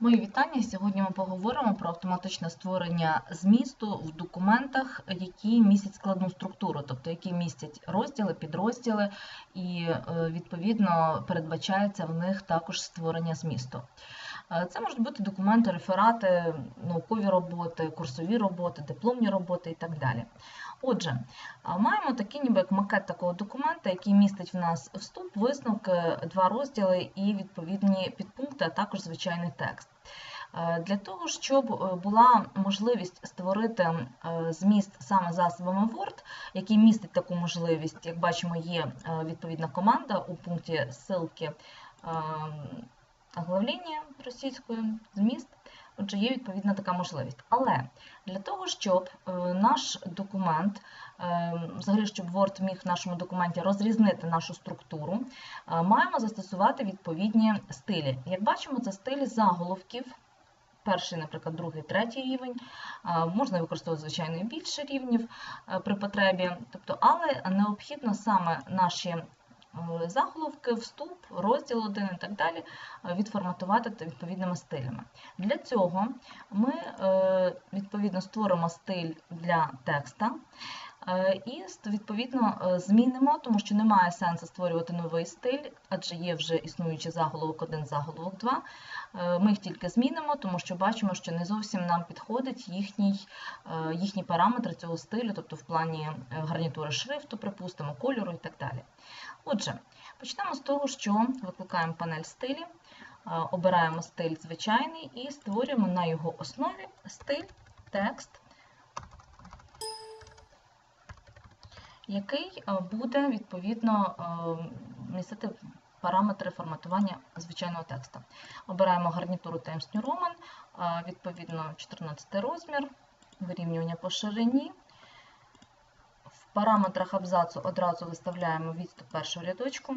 Мої вітання. Сьогодні ми поговоримо про автоматичне створення змісту в документах, які містять складну структуру, тобто які містять розділи, підрозділи, і е, відповідно передбачається в них також створення змісту. Е, Це можуть бути документи, реферати, наукові роботи, курсові роботи, дипломні роботи і так далі. Отже, маємо такий ніби як макет такого документа, який містить в нас вступ, висновки, два розділи і відповідні підпункти, а також звичайний текст. Е, Для того, щоб е, була можливість створити е, зміст саме засобами Word, який містить таку можливість, як бачимо, є е, відповідна команда у пункті ссылки оглавлення російською зміст. Отже, є відповідна така можливість. Але для того, щоб е, наш документ, е, взагалі, щоб Word міг в нашому документі розрізнити нашу структуру, е, маємо застосувати відповідні стилі. Як бачимо, це стилі заголовків. Перший, наприклад, другий, третій рівень. Можна використовувати, звичайно, більше рівнів при потребі. Тобто, але необхідно саме наші заголовки, вступ, розділ один і так далі е, відформатувати відповідними стилями. Для цього ми е, відповідно створимо стиль для текста. Е, І відповідно е, змінимо, тому що немає сенсу створювати новий стиль, адже є вже існуючий заголовок 1, заголовок 2. Е, Ми їх тільки змінимо, тому що бачимо, що не зовсім нам підходить їхній, їхні параметри цього стилю, тобто в плані гарнітури шрифту, припустимо, кольору і так далі. Отже, почнемо з того, що викликаємо панель стилі, обираємо стиль звичайний і створюємо на його основі стиль, текст, який е, буде відповідно е, містити параметри форматування звичайного текста. Обираємо гарнітуру Times New Roman, е, відповідно 14 розмір, вирівнювання по ширині. В параметрах абзацу одразу виставляємо відступ першого рядочку.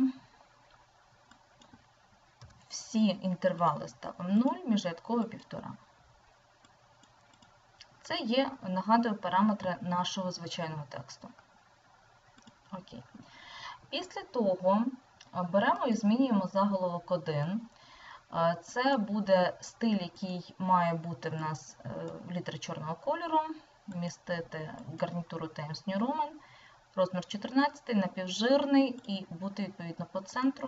Всі інтервали ставимо 0, міжрядковий 1,5. Це є, нагадую, параметри нашого звичайного тексту. Окей. Після того беремо і змінюємо заголовок 1. Е, Це буде стиль, який має бути в нас е, літери чорного кольору, містити гарнітуру Times New Roman, розмір 14, напівжирний і бути відповідно по центру.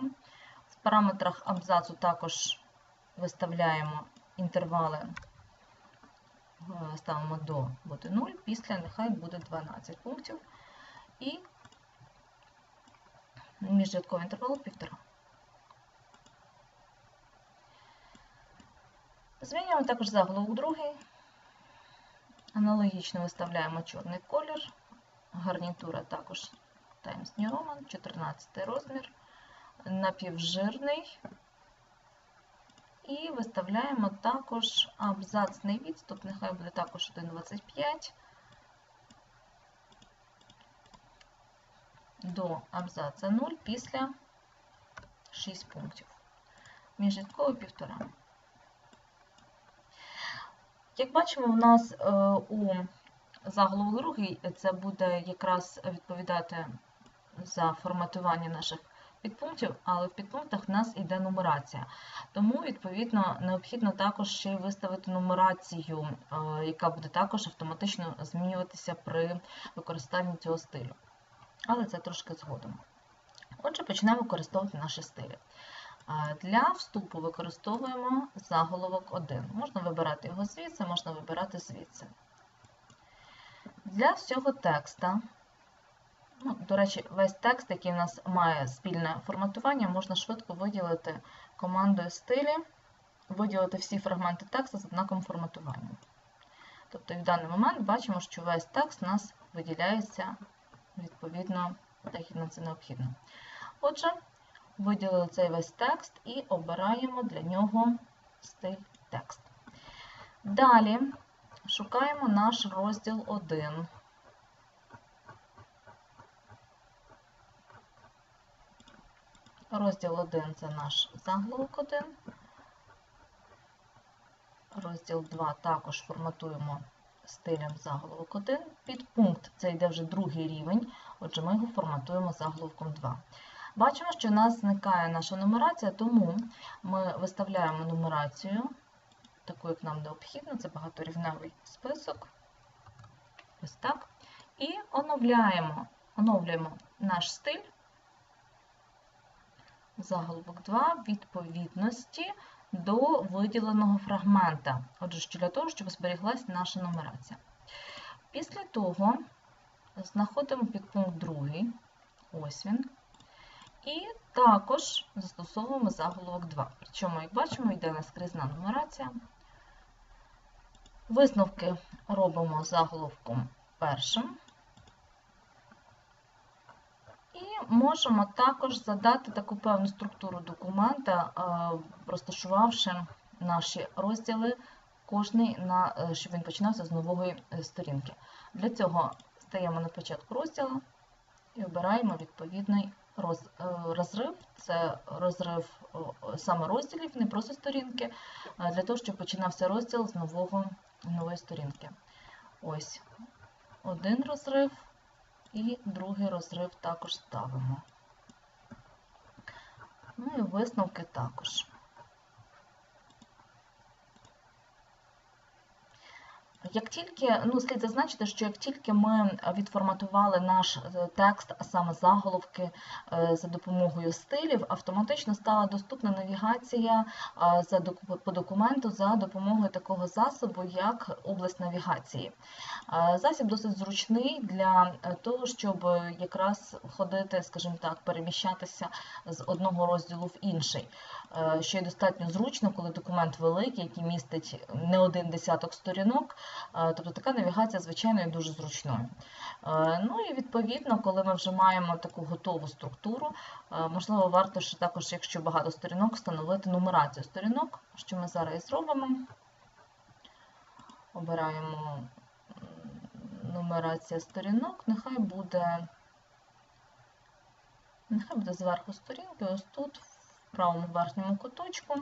В параметрах абзацу також виставляємо інтервали, е, ставимо до буде 0, після нехай буде 12 пунктів. І міжрядковий інтервал 1,5. Змінюємо також заголовок другий. Аналогічно виставляємо чорний колір. Гарнітура також Times New Roman, 14 розмір, напівжирний. І виставляємо також абзацний відступ, нехай буде також 1,25 до абзаца 0 після 6 пунктів. Міжрядковий 1,5. Як бачимо, у нас е, у заголовок другий це буде якраз відповідати за форматування наших підпунктів, але в підпунктах в нас йде нумерація. Тому, відповідно, необхідно також ще й виставити нумерацію, е, яка буде також автоматично змінюватися при використанні цього стилю. Але це трошки згодом. Отже, почнемо використовувати наші стилі. Для вступу використовуємо заголовок 1. Можна вибирати його звідси, можна вибирати звідси. Для всього текста, ну, до речі, весь текст, який у нас має спільне форматування, можна швидко виділити командою стилі, виділити всі фрагменти тексту з однаковим форматуванням. Тобто, в даний момент бачимо, що весь текст у нас виділяється відповідно, як це необхідно. Отже, виділили цей весь текст і обираємо для нього стиль текст. Далі шукаємо наш розділ 1. Розділ 1 це наш заголовок 1. Розділ 2 також форматуємо стилем заголовок 1. Підпункт це йде вже другий рівень, отже, ми його форматуємо заголовком 2. Бачимо, що у нас зникає наша нумерація, тому ми виставляємо нумерацію таку, як нам необхідно, це багаторівневий список. Ось так. І оновляємо, оновлюємо наш стиль. Заголовок 2 відповідності до виділеного фрагмента. Отже, для того, щоб зберіглася наша нумерація. Після того знаходимо підпункт 2, ось він. І також застосовуємо заголовок 2. Причому, як бачимо, йде наскрізна нумерація. Висновки робимо заголовком першим. І можемо також задати таку певну структуру документа, розташувавши наші розділи, кожний, на, е, щоб він починався з нової е, сторінки. Для цього стаємо на початку розділу і обираємо відповідний роз, е, розрив. Це розрив саме розділів, не просто сторінки, для того, щоб починався розділ з нового, нової сторінки. Ось один розрив. І другий розрив також ставимо. Ну і висновки також. Як тільки, ну, слід зазначити, що як тільки ми відформатували наш е, текст, а саме заголовки е, за допомогою стилів, автоматично стала доступна навігація за, по документу за допомогою такого засобу, як область навігації. Засіб досить зручний для е, того, щоб якраз ходити, скажімо так, переміщатися з одного розділу в інший, що є достатньо зручно, коли документ великий, який містить не один десяток сторінок. Тобто така навігація, звичайно, є дуже зручною. Ну і відповідно, коли ми вже маємо таку готову структуру, можливо, варто ще також, якщо багато сторінок, встановити нумерацію сторінок, що ми зараз і зробимо. Обираємо нумерація сторінок, нехай буде, нехай буде зверху сторінки, ось тут, в правому верхньому куточку.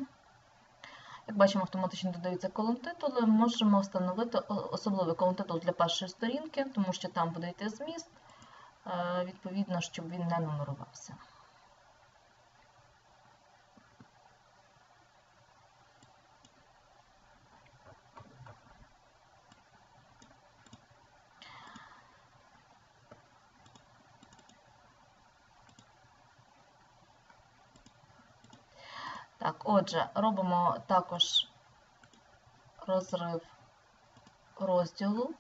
Як бачимо, автоматично додаються колон-титули, можемо встановити особливий колон-титул для першої сторінки, тому що там буде йти зміст, е, відповідно, щоб він не нумерувався. Так, отже, робимо також розрив розділу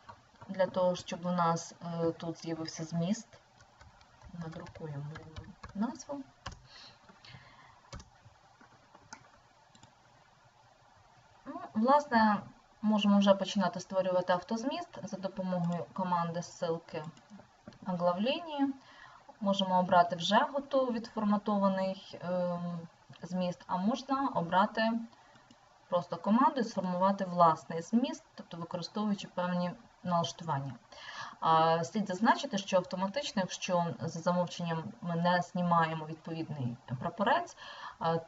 для того, щоб у нас е, тут з'явився зміст. Надрукуємо назву. Ну, Власне, можемо вже починати створювати автозміст за допомогою команди ссылки оглавлення. Можемо обрати вже готовий відформатований ем, зміст, а можна обрати просто команду і сформувати власний зміст, тобто використовуючи певні налаштування. Слід зазначити, що автоматично, якщо за замовченням ми не знімаємо відповідний прапорець,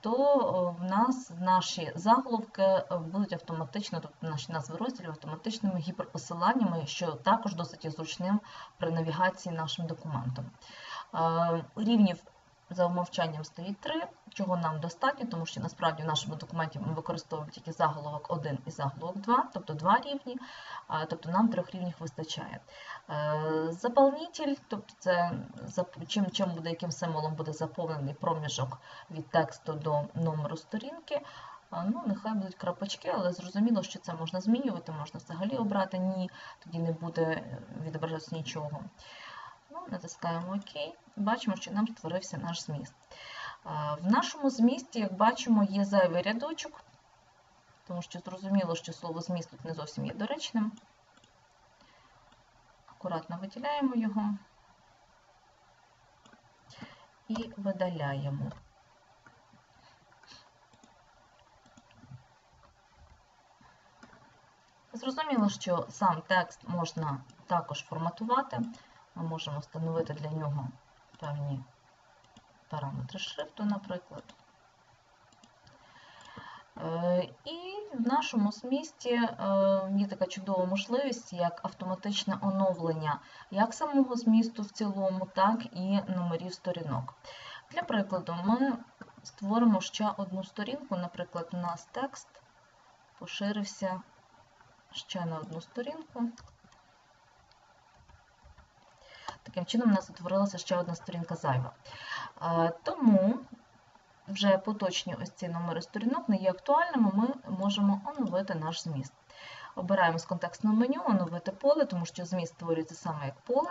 то в нас наші заголовки будуть автоматично, тобто наші назви розділів автоматичними гіперпосиланнями, що також досить зручним при навігації нашим документом. Рівнів за умовчанням стоїть 3, чого нам достатньо, тому що насправді в нашому документі ми використовуємо тільки заголовок 1 і заголовок 2, тобто два рівні, тобто нам трьох рівнів вистачає. Е, заповнитель, тобто це чим, чим буде, яким символом буде заповнений проміжок від тексту до номеру сторінки. Ну, Нехай будуть крапочки, але зрозуміло, що це можна змінювати, можна взагалі обрати ні, тоді не буде відображатися нічого. Натискаємо ОК, бачимо, що нам створився наш зміст. В нашому змісті, як бачимо, є зайвий рядочок, тому що зрозуміло, що слово зміст тут не зовсім є доречним. Акуратно виділяємо його і видаляємо. Зрозуміло, що сам текст можна також форматувати. Ми можемо встановити для нього певні параметри шрифту, наприклад. Е, і в нашому змісті е, є така чудова можливість, як автоматичне оновлення як самого змісту в цілому, так і номерів сторінок. Для прикладу, ми створимо ще одну сторінку, наприклад, у нас текст поширився ще на одну сторінку. Таким чином, у нас утворилася ще одна сторінка зайва. Е, Тому вже поточні ось ці номери сторінок не є актуальними, ми можемо оновити наш зміст. Обираємо з контекстного меню оновити поле, тому що зміст створюється саме як поле.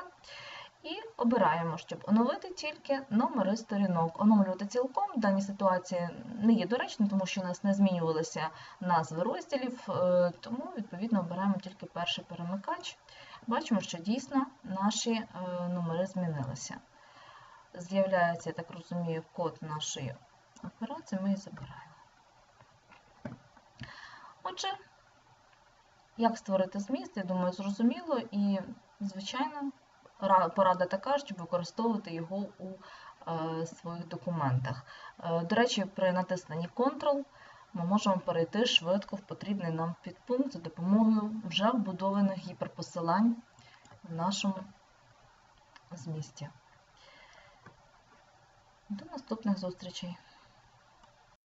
І обираємо, щоб оновити тільки номери сторінок. Оновлювати цілком в даній ситуації не є доречно, тому що у нас не змінювалися назви розділів, е, тому відповідно обираємо тільки перший перемикач. Бачимо, що дійсно наші е, номери змінилися. З'являється, я так розумію, код нашої операції, ми її забираємо. Отже, як створити зміст, я думаю, зрозуміло і, звичайно, порада така, щоб використовувати його у е, своїх документах. Е, До речі, при натисненні Ctrl ми можемо перейти швидко в потрібний нам підпункт за допомогою вже вбудованих гіперпосилань в нашому змісті. До наступних зустрічей!